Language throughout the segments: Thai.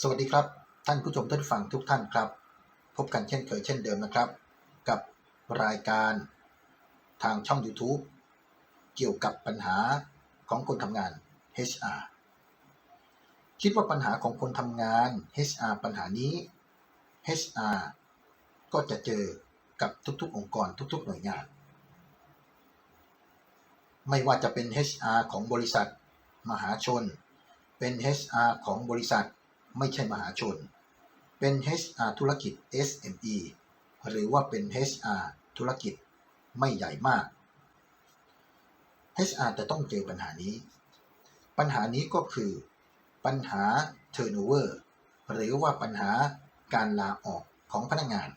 สวัสดีครับ ท่านผู้ชมท่านฟังทุกท่านครับ พบกันเช่นเคยเช่นเดิมนะครับ กับรายการทางช่อง YouTube เกี่ยวกับปัญหาของคนทำงาน HR คิดว่าปัญหาของคนทำงาน HR ปัญหานี้ HR ก็จะเจอกับทุกๆ องค์กรทุก ๆ หน่วยงาน ไม่ว่าจะเป็น HR ของบริษัท มหาชน เป็น HR ของบริษัท ไม่ใช่มหาชน เป็น HR ธุรกิจ SME หรือว่าเป็น HR ธุรกิจไม่ใหญ่มาก HR จะต้องเจอปัญหานี้ ปัญหานี้ก็คือ ปัญหา turnover หรือว่าปัญหาการลาออกของพนักงาน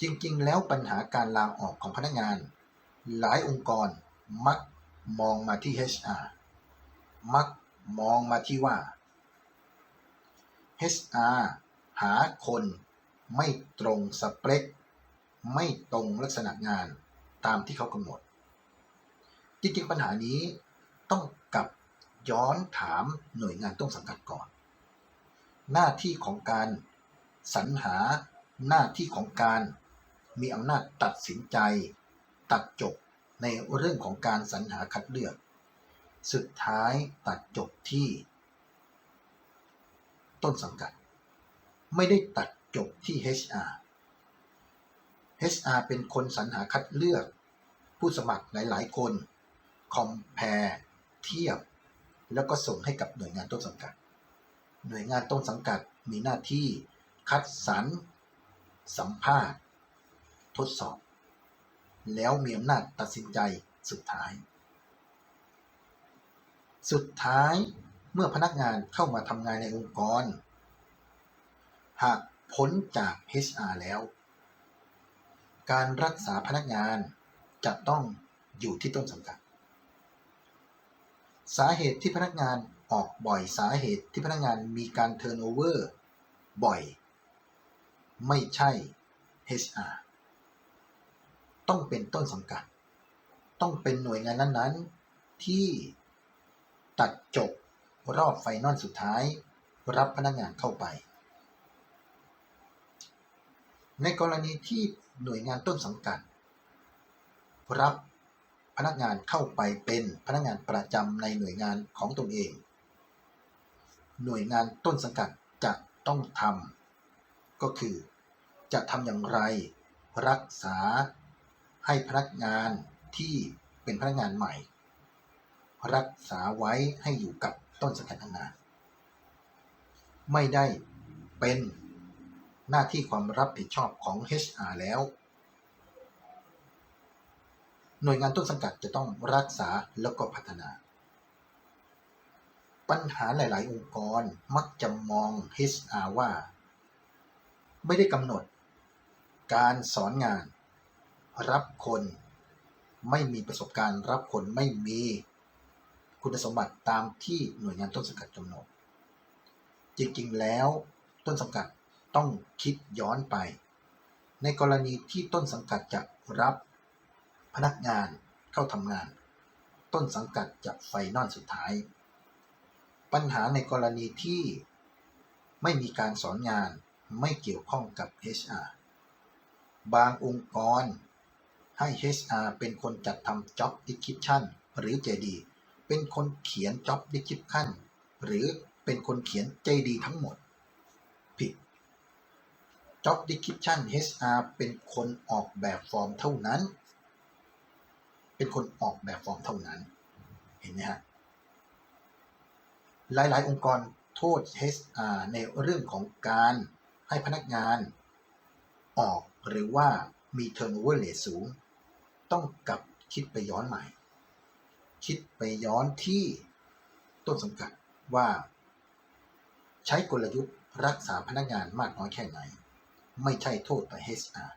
จริงๆ แล้วปัญหาการลาออกของพนักงาน หลายองค์กรมักมองมาที่ HR มักมองมาที่ว่า HR หาคนไม่ตรงสเปค ไม่ตรงลักษณะงานตามที่เขากำหนด จริงๆปัญหานี้ต้องกลับย้อนถามหน่วยงานต้นสังกัดก่อน หน้าที่ของการสรรหาหน้าที่ของการมีอำนาจตัดสินใจ ตัดจบในเรื่องของการสรรหาคัดเลือก สุดท้ายตัดจบที่ ต้นสังกัด ไม่ได้ตัดจบที่ HR HR เป็นคนสรรหาคัดเลือก ผู้สมัครหลาย ๆ คนคอมแพรเทียบ แล้วก็ส่งให้กับหน่วยงานต้นสังกัด หน่วยงานต้นสังกัดมีหน้าที่คัดสรรสัมภาษณ์ ทดสอบ แล้วมีอำนาจตัดสินใจสุดท้าย สุดท้าย เมื่อพนักงานเข้ามาทำงานในองค์กร หากพ้นจาก HR แล้ว การรักษาพนักงานจะต้องอยู่ที่ต้นสังกัด สาเหตุที่พนักงานออกบ่อยสาเหตุที่พนักงานมีการเทิร์นโอเวอร์บ่อย ไม่ใช่ HR ต้องเป็นต้นสังกัด ต้องเป็นหน่วยงานนั้น ๆ ที่ตัดจบ รอบไฟนอลสุดท้าย รับพนักงานเข้าไป ในกรณีที่หน่วยงานต้นสังกัด รับพนักงานเข้าไปเป็นพนักงานประจำในหน่วยงานของตนเอง หน่วยงานต้นสังกัดจะต้องทำก็คือจะทำอย่างไร รักษาให้พนักงานที่เป็นพนักงานใหม่ รักษาไว้ให้อยู่กับ ต้นสังกัดนานๆไม่ได้เป็นหน้าที่ความรับผิดชอบของ HR แล้ว หน่วยงานต้นสังกัดจะต้องรักษาแล้วก็พัฒนา ปัญหาหลาย ๆ องค์กรมักจะมอง HR ว่า ไม่ได้กำหนด การสอนงาน รับคน ไม่มีประสบการณ์ รับคนไม่มี คุณสมบัติตามที่หน่วยงานต้นสังกัดกำหนด จริงๆ แล้วต้นสังกัดต้องคิดย้อนไป ในกรณีที่ต้นสังกัดจะรับพนักงานเข้าทำงาน ต้นสังกัดจะไฟนอลสุดท้าย ปัญหาในกรณีที่ไม่มีการสอนงานไม่เกี่ยวข้องกับ HR บางองค์กรให้ HR เป็นคนจัดทำ Job Description หรือ JD เป็นคนเขียน Job Description หรือเป็นคนเขียน JD ทั้งหมด ผิด Job Description HR เป็นคนออกแบบฟอร์มเท่านั้น เป็นคนออกแบบฟอร์มเท่านั้น เห็นไหมฮะ หลาย ๆ องค์กรโทษ HR ในเรื่องของการให้พนักงานออกหรือว่ามี turnover rate สูง ต้องกลับคิดไปย้อนใหม่ คิดไปย้อนที่ต้นสังกัดว่า ใช้กลยุทธ์รักษาพนักงานมากน้อยแค่ไหน ไม่ใช่โทษแต่ HR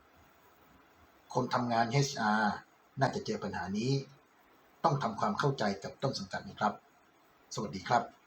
คนทำงาน HR น่าจะเจอปัญหานี้ ต้องทำความเข้าใจกับต้นสังกัดนะครับ สวัสดีครับ